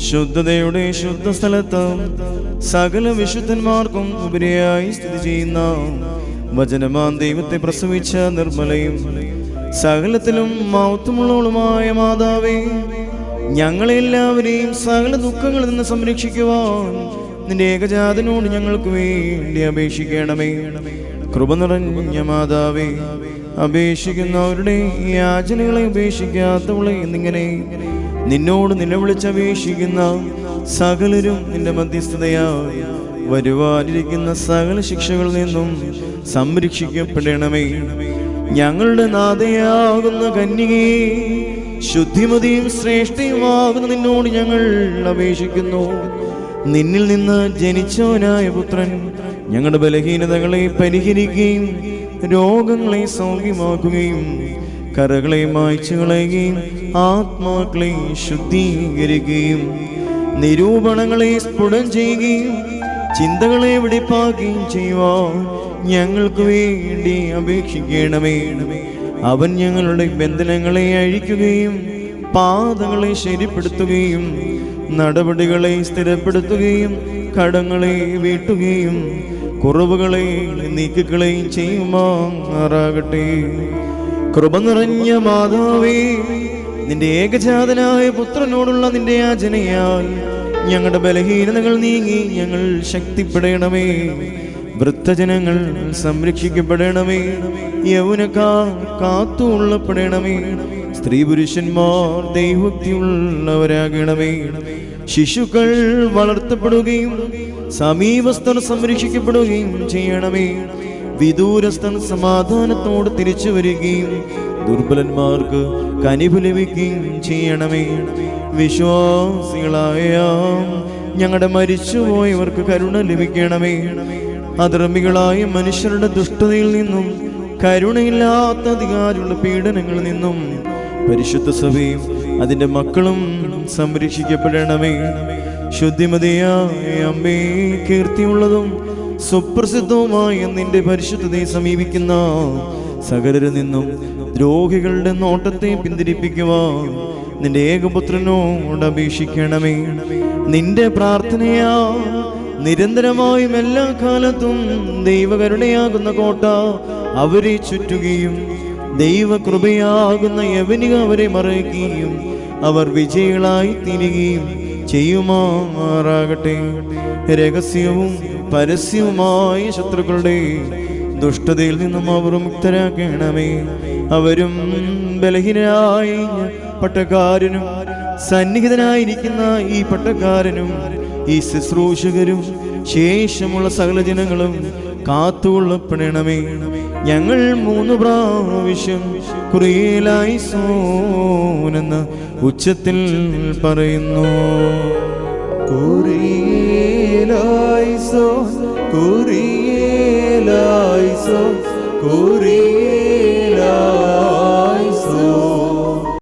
ശുദ്ധതയുടെ ശുദ്ധ സ്ഥലത്ത് സകല വിശുദ്ധന്മാർക്കും ഉപരിയായി സ്ഥിതി ചെയ്യുന്ന വചനമാൻ ദൈവത്തെ പ്രസവിച്ച നിർമ്മലയും സകലത്തിലും മൗത്തമുള്ളവളുമായ മാതാവേ ഞങ്ങളെല്ലാവരെയും സകല ദുഃഖങ്ങളിൽ നിന്ന് സംരക്ഷിക്കുവാൻ നിന്റെ ഏകജാതനോട് ഞങ്ങൾക്ക് വേണ്ടി അപേക്ഷിക്കണമേ. കൃപ നിറഞ്ഞ മാതാവേ അപേക്ഷിക്കുന്നവരുടെ യാചനകളെ ഉപേക്ഷിക്കാത്തവളെ എന്നിങ്ങനെ നിന്നോട് നിലവിളിച്ചപേക്ഷിക്കുന്ന സകലരും നിന്റെ മധ്യസ്ഥതയായി വരുവാനിരിക്കുന്ന സകല ശിക്ഷകളിൽ നിന്നും സംരക്ഷിക്കപ്പെടണമേ. ഞങ്ങളുടെ നാഥയാകുന്ന കന്യകയെ ശുദ്ധിമതിയും ശ്രേഷ്ഠയുമാകുന്ന നിന്നോട് ഞങ്ങൾ അപേക്ഷിക്കുന്നു. നിന്നിൽ നിന്ന് ജനിച്ചവനായ പുത്രൻ ഞങ്ങളുടെ ബലഹീനതകളെ പരിഹരിക്കുകയും രോഗങ്ങളെ സൗഖ്യമാക്കുകയും കറകളെ മായ്ച്ചു കളയുകയും ആത്മാക്കളെ ശുദ്ധീകരിക്കുകയും നിരൂപണങ്ങളെ സ്ഫുടം ചെയ്യുകയും ചിന്തകളെ വെടിപ്പാക്കുകയും ചെയ്യുവാൻ ഞങ്ങൾക്ക് വേണ്ടി അപേക്ഷിക്കണമേ. അവൻ ഞങ്ങളുടെ ബന്ധനങ്ങളെ അഴിക്കുകയും പാതകളെ ശരിപ്പെടുത്തുകയും നടപടികളെ സ്ഥിരപ്പെടുത്തുകയും കടങ്ങളെ വീട്ടുകയും കുറവുകളെ നീക്കുകളെയും ചെയ്യുമാറാകട്ടെ. കൃപ നിറഞ്ഞ മാതാവേ നിന്റെ ഏകജാതനായ പുത്രനോടുള്ള നിന്റെ യാചനയായി ഞങ്ങളുടെ ബലഹീനതകൾ നീങ്ങി ഞങ്ങൾ ശക്തിപ്പെടണമേ. വൃദ്ധജനങ്ങൾ സംരക്ഷിക്കപ്പെടണമേ. യൗനക്കാർ കാത്തുകൊള്ളപ്പെടണമേ. സ്ത്രീ പുരുഷന്മാർ ദൈവത്തിയുള്ളവരാകണമേ ശിശുക്കൾ വളർത്തപ്പെടുകയും സമീപസ്ഥർ സംരക്ഷിക്കപ്പെടുകയും ചെയ്യണമേ. വിദൂരസ്ഥൻ സമാധാനത്തോട് തിരിച്ചു വരികയും ദുർബലന്മാർക്ക് കനിവ് ലഭിക്കുകയും ചെയ്യണമേ. വിശ്വാസികളായ ഞങ്ങളുടെ മരിച്ചുപോയവർക്ക് കരുണ ലഭിക്കണമേ. അധർമ്മികളായ മനുഷ്യരുടെ ദുഷ്ടതയിൽ നിന്നും കരുണയില്ലാത്ത അധികാരമുള്ള പീഡനങ്ങളിൽ നിന്നും പരിശുദ്ധ സഭയും അതിന്റെ മക്കളും സംരക്ഷിക്കപ്പെടണമേ. ശുദ്ധിമതിയായ അമ്മേ കീർത്തിയുള്ളതും സുപ്രസിദ്ധവുമായ നിന്റെ പരിശുദ്ധതയെ സമീപിക്കുന്ന സകലരിൽ നിന്നും ദ്രോഹികളുടെ നോട്ടത്തെ പിന്തിരിപ്പിക്കുവാൻ നിന്റെ ഏകപുത്രനോട് അപേക്ഷിക്കണമേ. നിന്റെ പ്രാർത്ഥനയാ നിരന്തരമായും എല്ലാ കാലത്തും ദൈവകരുണയാകുന്ന കോട്ട അവരെ ചുറ്റുകയും ദൈവകൃപയാകുന്ന യവനിക അവരെ മറയുകയും അവർ വിജയികളായി തീരുകയും ചെയ്യുമാറാകട്ടെ. രഹസ്യവും പരസ്യവുമായ ശത്രുക്കളുടെ ദുഷ്ടതയിൽ നിന്നും അവർ മുക്തരാക്കണമേ. അവരും ബലഹീനരായ പട്ടക്കാരനും സന്നിഹിതനായിരിക്കുന്ന ഈ പട്ടക്കാരനും ഈ ശുശ്രൂഷകരും ശേഷമുള്ള സകല ജനങ്ങളും കാത്തുകൊള്ളപ്പെടണമേ. ഞങ്ങൾ മൂന്ന് പ്രാവശ്യം കുറിയലായി സോനെന്ന് ഉച്ചത്തിൽ പറയുന്നു. കുറിയിലായി സോ കുറിയിലായി സോ കുറിയേലായിസോ